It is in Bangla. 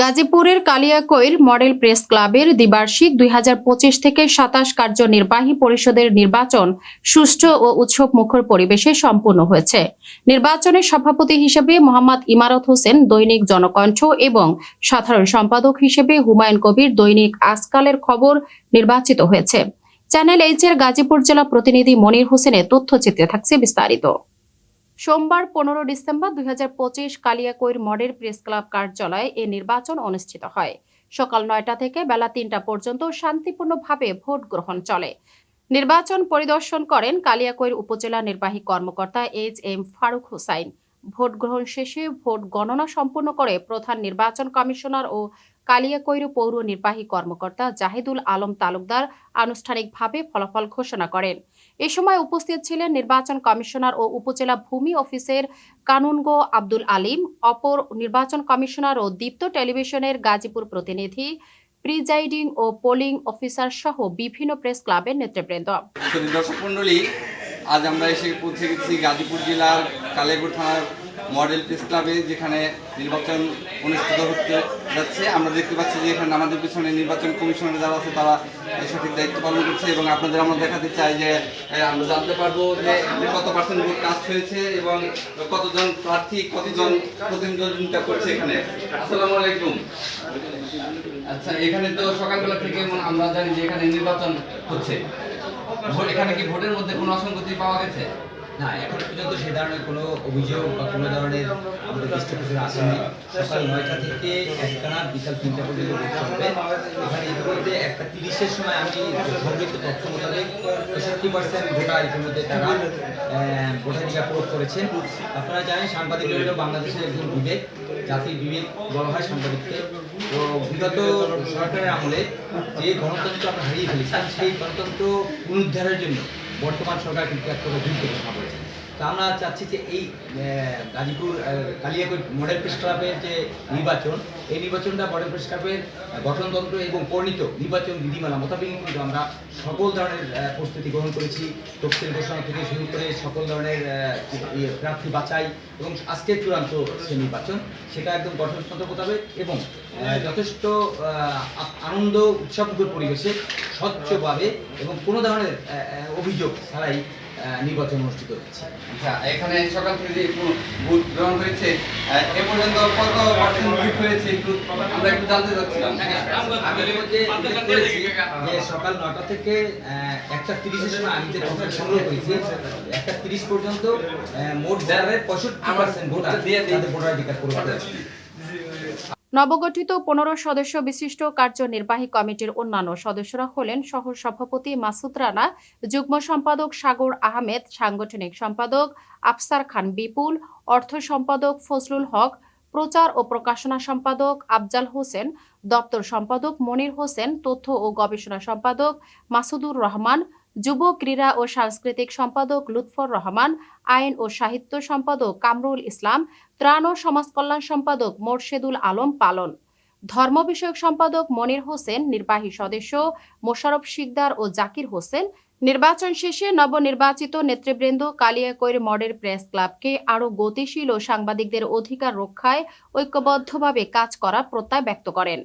গাজীপুরের কালিয়াকৈর মডেল প্রেস ক্লাবের দ্বিবার্ষিক দুই থেকে সাতাশ কার্যনির্বাহী পরিষদের নির্বাচন সুষ্ঠু ও উৎসব মুখর পরিবেশে সম্পূর্ণ হয়েছে। নির্বাচনের সভাপতি হিসেবে মোহাম্মদ ইমারত হোসেন, দৈনিক জনকণ্ঠ এবং সাধারণ সম্পাদক হিসেবে হুমায়ুন কবির দৈনিক আজকালের খবর নির্বাচিত হয়েছে। চ্যানেল এইচ এর গাজীপুর জেলা প্রতিনিধি মনির হোসেনের তথ্যচিত্রে থাকছে বিস্তারিত। সোমবার পনেরো ডিসেম্বর দুই কালিয়াকৈর মডেল প্রেস ক্লাব কার্যালয়ে এ নির্বাচন অনুষ্ঠিত হয়। সকাল নয়টা থেকে বেলা তিনটা পর্যন্ত শান্তিপূর্ণভাবে ভোট গ্রহণ চলে। নির্বাচন পরিদর্শন করেন কালিয়াকৈর উপজেলা নির্বাহী কর্মকর্তা H M Faruk Hossain. Vote গ্রহণ শেষে ভোট গণনা সম্পূর্ণ করে প্রধান নির্বাচন কমিশনার ও কালিয়াকৈর পৌর নির্বাহী কর্মকর্তা জাহিদুল আলম তালুকদার আনুষ্ঠানিকভাবে ফলাফল ঘোষণা করেন। এ সময় উপস্থিত ছিলেন নির্বাচন কমিশনার ও উপজেলা ভূমি অফিসের কানুনগো আব্দুল আলিম, অপর নির্বাচন কমিশনার ও দীপ্ত টেলিভিশনের গাজীপুর প্রতিনিধি, প্রিজাইডিং ও পোলিং অফিসার সহ বিভিন্ন প্রেস ক্লাবের নেতৃবৃন্দ। আজ আমরা এসে পৌঁছে গেছি গাজীপুর জেলার কালেপুর থানার মডেল প্রেস ক্লাবে যেখানে নির্বাচন অনুষ্ঠিত হতে যাচ্ছে, আমরা দেখতে পাচ্ছি যে এখানে আমাদের পিছনে নির্বাচন কমিশনার যারা আছে, তারা সঠিক দায়িত্ব পালন করছে এবং আপনাদের আমরা দেখাতে চাই যে আমরা জানতে পারব যে কত পার্সেন্ট ভোট কাজ হয়েছে এবং কতজন প্রার্থী, কতজন প্রতিনিধিত্ব করছে এখানে। আসসালামু আলাইকুম। আচ্ছা এখানে তো সকালবেলা থেকে আমরা জানি যে এখানে নির্বাচন হচ্ছে। এখানে কি ভোটের মধ্যে কোনো অসঙ্গতি পাওয়া গেছে? না, এখন পর্যন্ত সে ধরনের কোনো অভিযোগ বা কোনো ধরনের আমাদের দৃষ্টিগোচরে আসেনি সকাল নয়টা থেকে একটানা বিকাল তিনটা পর্যন্ত ভোট চলবে। এখানে ইতিমধ্যে একটা তিরিশের সময় আমি সংযুক্ত তথ্য মোতাবেক তেষট্টি পার্সেন্ট ভোটার ইতিমধ্যে তারা ভোটাধিকার প্রয়োগ করেছেন। আপনারা জানেন, সাংবাদিক হলো বাংলাদেশের একজন বিবেক, জাতির বিবেক বলা হয় সাংবাদিককে। তো বিগত সরকারের আমলে যে গণতন্ত্র আমরা হারিয়ে ফেলেছিলাম, সেই গণতন্ত্র পুনরুদ্ধারের জন্য বর্তমান সরকার কিন্তু এক প্রকার যুদ্ধ ঘোষণা করেছে তো আমরা চাচ্ছি যে এই গাজীপুর আহ, কালিয়াকৈর মডেল প্রেস ক্লাবের যে নির্বাচন এই নির্বাচনটা মডেল প্রেস ক্লাবের গঠনতন্ত্র এবং পরিণত নির্বাচন বিধিমালা মোতাবেক কিন্তু আমরা সকল ধরনের প্রস্তুতি গ্রহণ করেছি। তফসিল ঘোষণা থেকে শুরু করে সকল ধরনের প্রার্থী বাছাই এবং আজকে চূড়ান্ত যে নির্বাচন সেটা একদম গঠনতন্ত্র মোতাবেক এবং যথেষ্ট আনন্দ উৎসবমুখর পরিবেশে স্বচ্ছভাবে এবং কোনো ধরনের অভিযোগ ছাড়াই নির্বাচন অনুষ্ঠিত হচ্ছে। আচ্ছা এখানে সকাল থেকে যে একটু ভোট গ্রহণ হয়েছে এ পর্যন্ত কত পার্সেন্ট ভোট হয়েছে একটু আমরা একটু জানতে চাচ্ছিলাম। আমি যে সকাল নটা থেকে আহ, একটা তিরিশের সময় আমি যে সংগ্রহ করেছি একটা তিরিশ পর্যন্ত আহ, মোট ভোটারের পঁয়ষট্টি পার্সেন্ট ভোটার তাদের ভোটাধিকার প্রয়োগ করেছে নবগঠিত পনেরো সদস্য বিশিষ্ট কার্যনির্বাহী কমিটির অন্যান্য সদস্যরা হলেন সহ সভাপতি মাসুদ রানা, যুগ্ম সম্পাদক সাগর আহমেদ, সাংগঠনিক সম্পাদক আফসার খান বিপুল, অর্থ সম্পাদক ফজলুল হক, প্রচার ও প্রকাশনা সম্পাদক আফজাল হোসেন, দপ্তর সম্পাদক মনির হোসেন, তথ্য ও গবেষণা সম্পাদক মাসুদুর রহমান যুব ক্রীড়া ও সাংস্কৃতিক সম্পাদক লুৎফর রহমান, আইন ও সাহিত্য সম্পাদক কামরুল ইসলাম, ত্রাণ ও সমাজকল্যাণ সম্পাদক মোর্শেদুল আলম পালন। ধর্ম বিষয়ক সম্পাদক মনির হোসেন, নির্বাহী সদস্য মোশারফ শিকদার ও জাকির হোসেন। নির্বাচন শেষে নবনির্বাচিত নেতৃবৃন্দ কালিয়াকৈর মডেল প্রেস ক্লাবকে আরও গতিশীল ও সাংবাদিকদের অধিকার রক্ষায় ঐক্যবদ্ধভাবে কাজ করার প্রত্যয় ব্যক্ত করেন।